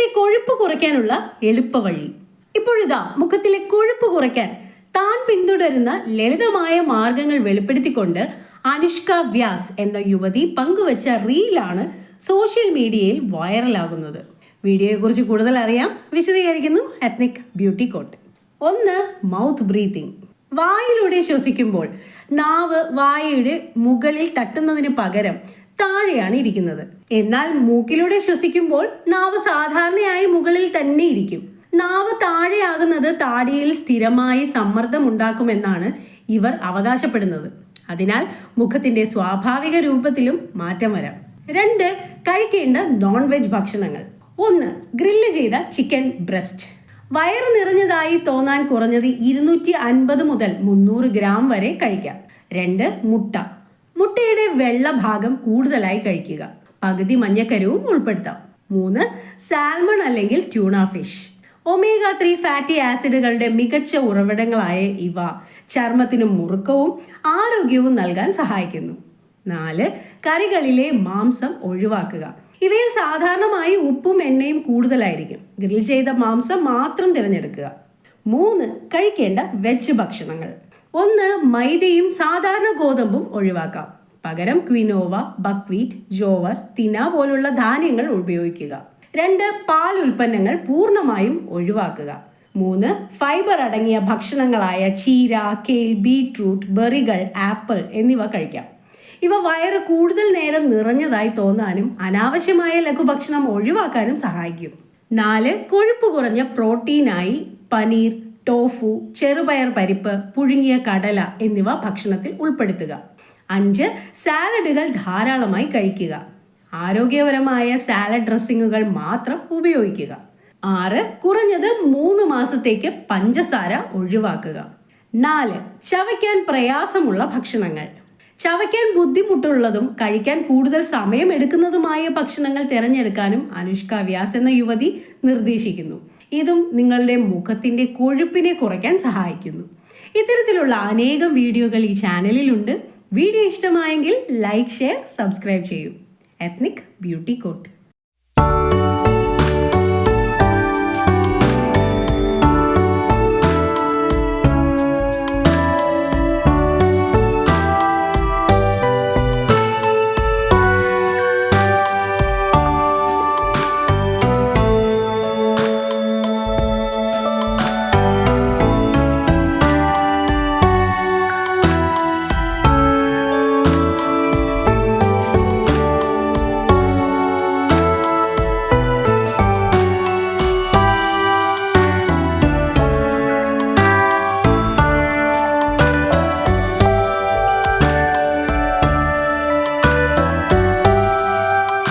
മുഖത്തെ കൊഴുപ്പ് കുറയ്ക്കാനുള്ള എളുപ്പവഴി ഇപ്പോഴിതാ മുഖത്തിലെ കൊഴുപ്പ് കുറയ്ക്കാൻ താൻ പിന്തുടരുന്ന ലളിതമായ മാർഗങ്ങൾ വെളിപ്പെടുത്തിക്കൊണ്ട് അനുഷ്ക വ്യാസ് എന്ന യുവതി പങ്കുവച്ച റീലാണ് സോഷ്യൽ മീഡിയയിൽ വൈറലാകുന്നത്. വീഡിയോയെക്കുറിച്ച് കൂടുതൽ അറിയാം. വിശദീകരിക്കുന്നു എത്നിക് ബ്യൂട്ടി കോട്ട് ഒന്ന് മൗത്ത് ബ്രീത്തിങ് വായിലൂടെ ശ്വസിക്കുമ്പോൾ നാവ് വായയുടെ മുകളിൽ തട്ടുന്നതിന് പകരം താഴെയാണ് ഇരിക്കുന്നത്. എന്നാൽ മൂക്കിലൂടെ ശ്വസിക്കുമ്പോൾ നാവ് സാധാരണയായി മുകളിൽ തന്നെ ഇരിക്കും. നാവ് താഴെയാകുന്നത് താടിയിൽ സ്ഥിരമായി സമ്മർദ്ദം ഉണ്ടാക്കുമെന്നാണ് ഇവർ അവകാശപ്പെടുന്നത്. അതിനാൽ മുഖത്തിന്റെ സ്വാഭാവിക രൂപത്തിലും മാറ്റം വരാം. രണ്ട് കഴിക്കേണ്ട നോൺ വെജ് ഭക്ഷണങ്ങൾ. ഒന്ന് ഗ്രില്ല് ചെയ്ത ചിക്കൻ ബ്രസ്റ്റ്. വയറ് നിറഞ്ഞതായി തോന്നാൻ കുറഞ്ഞത് ഇരുന്നൂറ്റി അൻപത് മുതൽ മുന്നൂറ് ഗ്രാം വരെ കഴിക്കാം. രണ്ട് മുട്ട. മുട്ടയുടെ വെള്ള ഭാഗം കൂടുതലായി കഴിക്കുക. പകുതി മഞ്ഞക്കരവും ഉൾപ്പെടുത്താം. മൂന്ന് സാൽമൺ അല്ലെങ്കിൽ tuna fish omega three fatty ആസിഡുകളുടെ മികച്ച ഉറവിടങ്ങളായ ഇവ ചർമ്മത്തിന് മുറുക്കവും ആരോഗ്യവും നൽകാൻ സഹായിക്കുന്നു. നാല് കറികളിലെ മാംസം ഒഴിവാക്കുക. ഇവയിൽ സാധാരണമായി ഉപ്പും എണ്ണയും കൂടുതലായിരിക്കും. ഗ്രിൽ ചെയ്ത മാംസം മാത്രം തിരഞ്ഞെടുക്കുക. മൂന്ന് കഴിക്കേണ്ട വെജ് ഭക്ഷണങ്ങൾ. ഒന്ന് മൈദയും സാധാരണ ഗോതമ്പും ഒഴിവാക്കാം. പകരം ക്വിനോവ ബക്വീറ്റ് ജോവർ തിന പോലുള്ള ധാന്യങ്ങൾ ഉപയോഗിക്കുക. രണ്ട് പാൽ ഉൽപ്പന്നങ്ങൾ പൂർണമായും ഒഴിവാക്കുക. മൂന്ന് ഫൈബർ അടങ്ങിയ ഭക്ഷണങ്ങളായ ചീര കേൽ ബീട്രൂട്ട് ബെറികൾ ആപ്പിൾ എന്നിവ കഴിക്കാം. ഇവ വയറ് കൂടുതൽ നേരം നിറഞ്ഞതായി തോന്നാനും അനാവശ്യമായ ലഘുഭക്ഷണം ഒഴിവാക്കാനും സഹായിക്കും. നാല് കൊഴുപ്പ് കുറഞ്ഞ പ്രോട്ടീനായി പനീർ ടോഫു ചെറുപയർ പരിപ്പ് പുഴുങ്ങിയ കടല എന്നിവ ഭക്ഷണത്തിൽ ഉൾപ്പെടുത്തുക. അഞ്ച് സാലഡുകൾ ധാരാളമായി കഴിക്കുക. ആരോഗ്യപരമായ സാലഡ് ഡ്രസ്സിങ്ങുകൾ മാത്രം ഉപയോഗിക്കുക. ആറ് കുറഞ്ഞത് മൂന്ന് മാസത്തേക്ക് പഞ്ചസാര ഒഴിവാക്കുക. നാല് ചവയ്ക്കാൻ പ്രയാസമുള്ള ഭക്ഷണങ്ങൾ. ചവയ്ക്കാൻ ബുദ്ധിമുട്ടുള്ളതും കഴിക്കാൻ കൂടുതൽ സമയമെടുക്കുന്നതുമായ ഭക്ഷണങ്ങൾ തിരഞ്ഞെടുക്കാനും അനുഷ്ക വ്യാസ് എന്ന യുവതി നിർദ്ദേശിക്കുന്നു. ഇതും നിങ്ങളുടെ മുഖത്തിന്റെ കൊഴുപ്പിനെ കുറയ്ക്കാൻ സഹായിക്കുന്നു. ഇത്തരത്തിലുള്ള അനേകം വീഡിയോകൾ ഈ ചാനലിലുണ്ട്. വീഡിയോ ഇഷ്ടമായെങ്കിൽ ലൈക്ക് ഷെയർ സബ്സ്ക്രൈബ് ചെയ്യൂ. Ethnic beauty code.